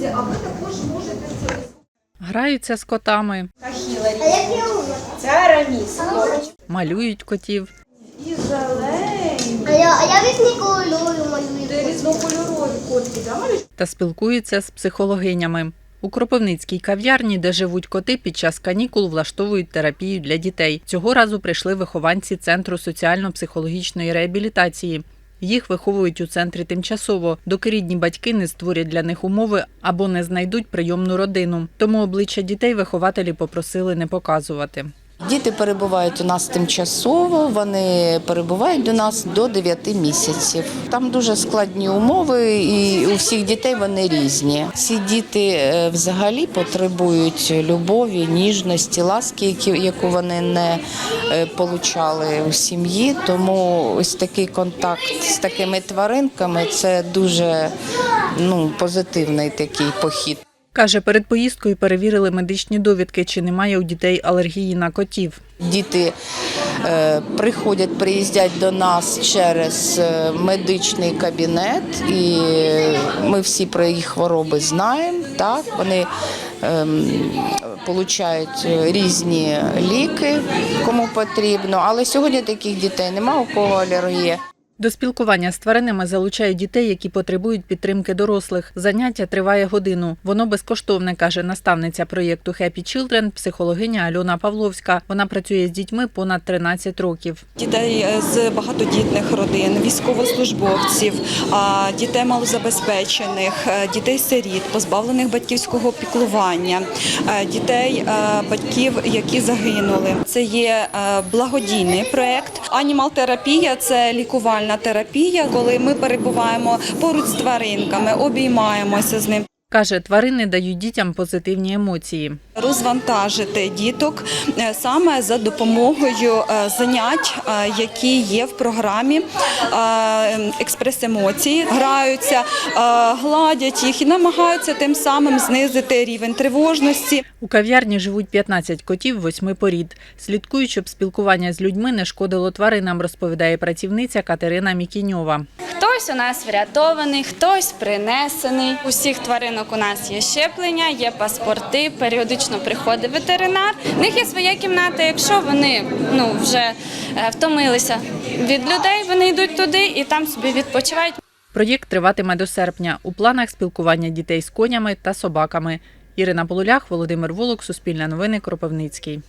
Друзі, а ви також можете це Граються з котами, Це Араміс. малюють котів. І зелені. А я, а я різні кольори малюю. Це різнокольорові котики, да, малюєш? та спілкуються з психологинями. У Кропивницькій кав'ярні, де живуть коти, під час канікул влаштовують терапію для дітей. Цього разу прийшли вихованці Центру соціально-психологічної реабілітації. Їх виховують у центрі тимчасово, доки рідні батьки не створять для них умови або не знайдуть прийомну родину. Тому обличчя дітей вихователі попросили не показувати. Діти перебувають у нас тимчасово, вони перебувають до нас до 9 місяців. Там дуже складні умови, і у всіх дітей вони різні. Ці діти е, взагалі потребують любові, ніжності, ласки, яку вони не е, получали у сім'ї. Тому ось такий контакт з такими тваринками це дуже ну, позитивний такий похід. Каже, перед поїздкою перевірили медичні довідки, чи немає у дітей алергії на котів. Діти е, приходять, приїздять до нас через е, медичний кабінет, і ми всі про їх хвороби знаємо. Так вони ем, получають різні ліки, кому потрібно. Але сьогодні таких дітей немає, у кого алергія. До спілкування з тваринами залучають дітей, які потребують підтримки дорослих. Заняття триває годину. Воно безкоштовне, каже наставниця проєкту Happy Children, психологиня Альона Павловська. Вона працює з дітьми понад 13 років. дітей е, з багатодітних родин, військовослужбовців, дітей малозабезпечених, е, дітей-сиріт, позбавлених батьківського піклування, е, дітей батьків, які загинули. Це є благодійний проект. Анімал-терапія це лікувальна терапія, коли ми перебуваємо поруч з тваринками, обіймаємося з ним. Каже, тварини дають дітям позитивні емоції. розвантажити діток е, саме за допомогою е, занять, е, які є в програмі експрес-емоції, граються, гладять їх і намагаються тим самим знизити рівень тривожності. У кав'ярні живуть 15 котів восьми порід. Слідкують, щоб спілкування з людьми не шкодило тваринам, розповідає працівниця Катерина Мікіньова. Хтось у нас врятований, хтось принесений. Усіх тваринок у нас є щеплення, є паспорти. Періодично приходить ветеринар. В них є своя кімната. Якщо вони ну вже е, втомилися від людей, вони йдуть туди і там собі відпочивають. Проєкт триватиме до серпня. У планах спілкування дітей з конями та собаками. Ірина Полулях, Володимир Волок, Суспільне новини, Кропивницький.